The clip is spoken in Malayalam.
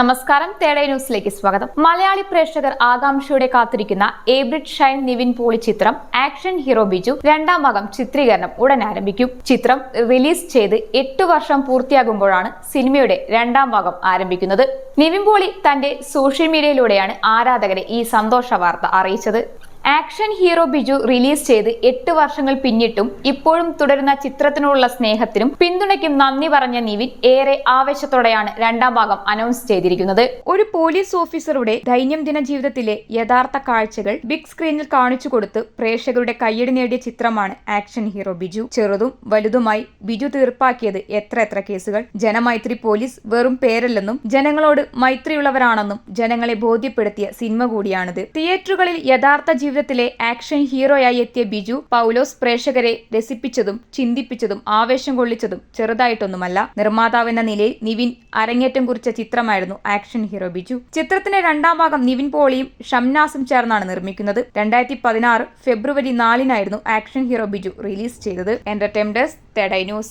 നമസ്കാരം. തേടേ ന്യൂസിലേക്ക് സ്വാഗതം. മലയാളി പ്രേക്ഷകർ ആകാംക്ഷയോടെ കാത്തിരിക്കുന്ന ഏബ്രിഡ് ഷൈൻ നിവിൻ പോളി ചിത്രം ആക്ഷൻ ഹീറോ ബിജു രണ്ടാം ഭാഗം ചിത്രീകരണം ഉടൻ ആരംഭിക്കും. ചിത്രം റിലീസ് ചെയ്ത് എട്ട് വർഷം പൂർത്തിയാകുമ്പോഴാണ് സിനിമയുടെ രണ്ടാം ഭാഗം ആരംഭിക്കുന്നത്. നിവിൻ പോളി തന്റെ സോഷ്യൽ മീഡിയയിലൂടെയാണ് ആരാധകരെ ഈ സന്തോഷ വാർത്ത അറിയിച്ചത്. ആക്ഷൻ ഹീറോ ബിജു റിലീസ് ചെയ്ത് എട്ട് വർഷങ്ങൾ പിന്നിട്ടും ഇപ്പോഴും തുടരുന്ന ചിത്രത്തിനോടുള്ള സ്നേഹത്തിനും പിന്തുണയ്ക്കും നന്ദി പറഞ്ഞ നിവിൻ ഏറെ ആവേശത്തോടെയാണ് രണ്ടാം ഭാഗം അനൗൺസ് ചെയ്തിരിക്കുന്നത്. ഒരു പോലീസ് ഓഫീസറുടെ ദൈനംദിന ജീവിതത്തിലെ യഥാർത്ഥ കാഴ്ചകൾ ബിഗ് സ്ക്രീനിൽ കാണിച്ചു കൊടുത്ത് പ്രേക്ഷകരുടെ കയ്യടി നേടിയ ചിത്രമാണ് ആക്ഷൻ ഹീറോ ബിജു. ചെറുതും വലുതുമായി ബിജു തീർപ്പാക്കിയത് എത്ര എത്ര കേസുകൾ? ജനമൈത്രി പോലീസ് വെറും പേരല്ലെന്നും ജനങ്ങളോട് മൈത്രിയുള്ളവരാണെന്നും ജനങ്ങളെ ബോധ്യപ്പെടുത്തിയ സിനിമ കൂടിയാണിത്. തിയേറ്ററുകളിൽ യഥാർത്ഥ ജീവിതത്തിലെ ആക്ഷൻ ഹീറോയായി എത്തിയ ബിജു പൗലോസ് പ്രേക്ഷകരെ രസിപ്പിച്ചതും ചിന്തിപ്പിച്ചതും ആവേശം കൊള്ളിച്ചതും ചെറുതായിട്ടൊന്നുമല്ല. നിർമ്മാതാവെന്ന നിലയിൽ നിവിൻ അരങ്ങേറ്റം കുറിച്ച ചിത്രമായിരുന്നു ആക്ഷൻ ഹീറോ ബിജു. ചിത്രത്തിന്റെ രണ്ടാം ഭാഗം നിവിൻ പോളിയും ഷംനാസും ചേർന്നാണ് നിർമ്മിക്കുന്നത്. രണ്ടായിരത്തി പതിനാറ് ഫെബ്രുവരി നാലിനായിരുന്നു ആക്ഷൻ ഹീറോ ബിജു റിലീസ് ചെയ്തത്. എന്റർടൈൻമെന്റ് ഡെസ്ക് തെഡൈ ന്യൂസ്